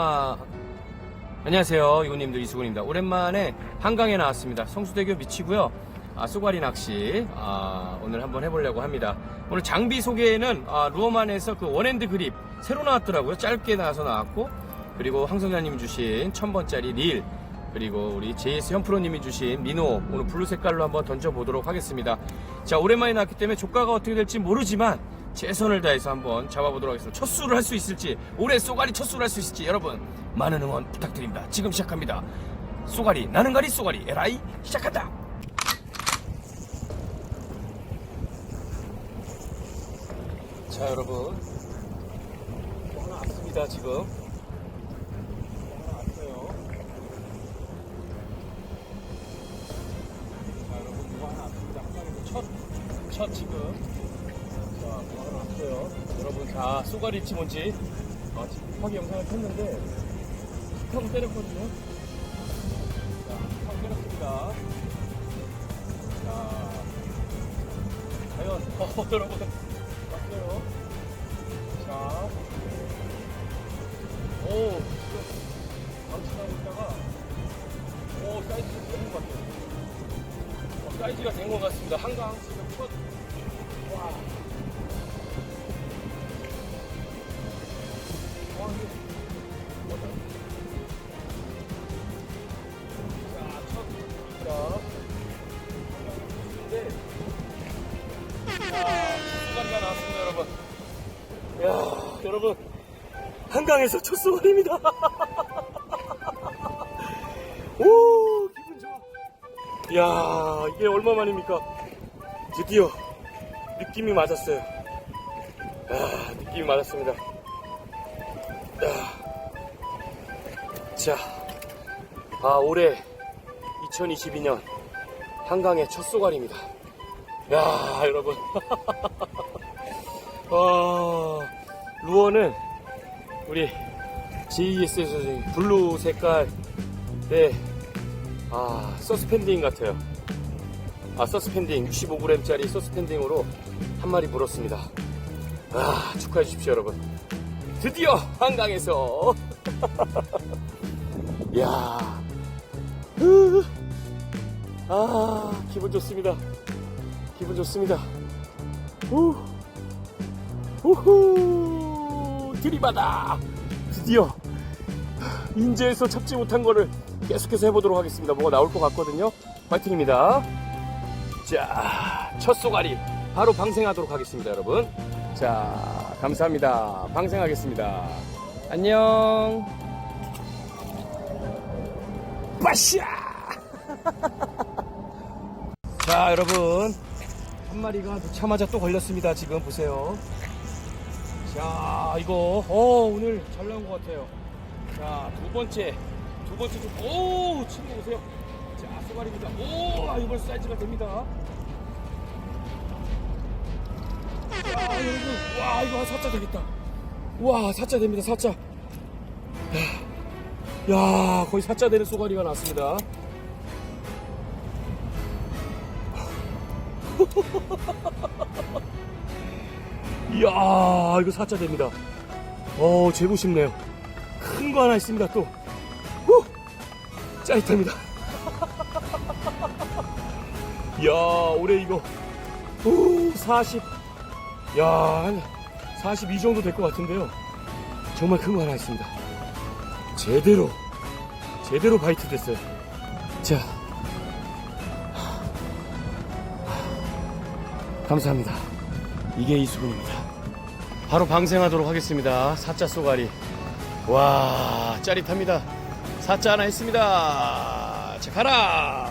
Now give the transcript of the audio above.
아, 안녕하세요. 이구님들 이수근입니다. 오랜만에 한강에 나왔습니다. 성수대교 미치고요. 아, 쏘가리 낚시 아, 오늘 한번 해보려고 합니다. 오늘 장비 소개는 아, 루어만에서 그 원핸드 그립 새로 나왔더라고요. 짧게 나와서 나왔고 그리고 황성자님 주신 1000번짜리 릴 그리고 우리 JS 현프로님이 주신 민호 오늘 블루 색깔로 한번 던져보도록 하겠습니다. 자 오랜만에 나왔기 때문에 조가가 어떻게 될지 모르지만 최선을 다해서 한번 잡아보도록 하겠습니다. 첫 수를 할 수 있을지 올해 쏘가리 첫 수를 할 수 있을지 여러분 많은 응원 부탁드립니다. 지금 시작합니다. 쏘가리 나는 가리 쏘가리 에라이 시작한다. 자 여러분 뭐 하나 왔습니다 지금 뭐 하나 왔어요. 자 여러분 하나 왔습니다 첫, 첫 지금 왔어요 여러분 자 쏘가리치 뭔지 아, 지금 급하게 영상을 켰는데 하고 때렸거든요 자 하고 때렸습니다 자 과연 어 여러분 왔어요 자 오, 지금 바로 지나고 있다가 오 사이즈가 되는 것 같아요 어, 사이즈가 된 것 같습니다. 한강 지금 첫. 여러분. 한강에서 첫 수가리입니다. 오, 기분 좋아. 이야 이게 얼마만입니까 드디어 느낌이 맞았어요 아 느낌이 맞았습니다 아, 자, 아 올해 2022년 한강의 첫 쏘가리입니다 야 여러분 아 루어는 우리 JES에서 블루 색깔 네 아, 서스펜딩 같아요. 아, 서스펜딩. 65g짜리 서스펜딩으로 한 마리 물었습니다. 아, 축하해 주십시오, 여러분. 드디어 한강에서. 이야. 으. 아, 기분 좋습니다. 기분 좋습니다. 우. 우후. 들이받아. 드디어 인제에서 잡지 못한 거를 계속해서 해보도록 하겠습니다. 뭐가 나올 것 같거든요. 파이팅입니다. 자, 첫 쏘가리 바로 방생하도록 하겠습니다, 여러분. 자, 감사합니다. 방생하겠습니다. 안녕. 빠샤! 자, 여러분. 한 마리가 놓자마자 또 걸렸습니다. 지금 보세요. 자, 이거, 어, 오늘 잘 나온 것 같아요. 자, 두 번째. 두 번째 좀, 오! 친구 보세요. 자, 쏘가리입니다. 오! 아, 이번 사이즈가 됩니다. 야, 여러분. 와, 이거 한 4자 되겠다. 와, 4자 됩니다. 4자. 야, 야 거의 4자 되는 쏘가리가 나왔습니다. 이야, 이거 4자 됩니다. 어, 재고 싶네요. 큰 거 하나 있습니다, 또. 후! 짜릿합니다. 이야, 올해 이거, 오, 40. 야, 한42 정도 될 것 같은데요. 정말 큰 거 하나 있습니다. 제대로, 제대로 바이트 됐어요. 자. 감사합니다. 이게 이수근입니다. 바로 방생하도록 하겠습니다. 사자 쏘가리. 와, 짜릿합니다. 사자 하나 했습니다. 자, 가라!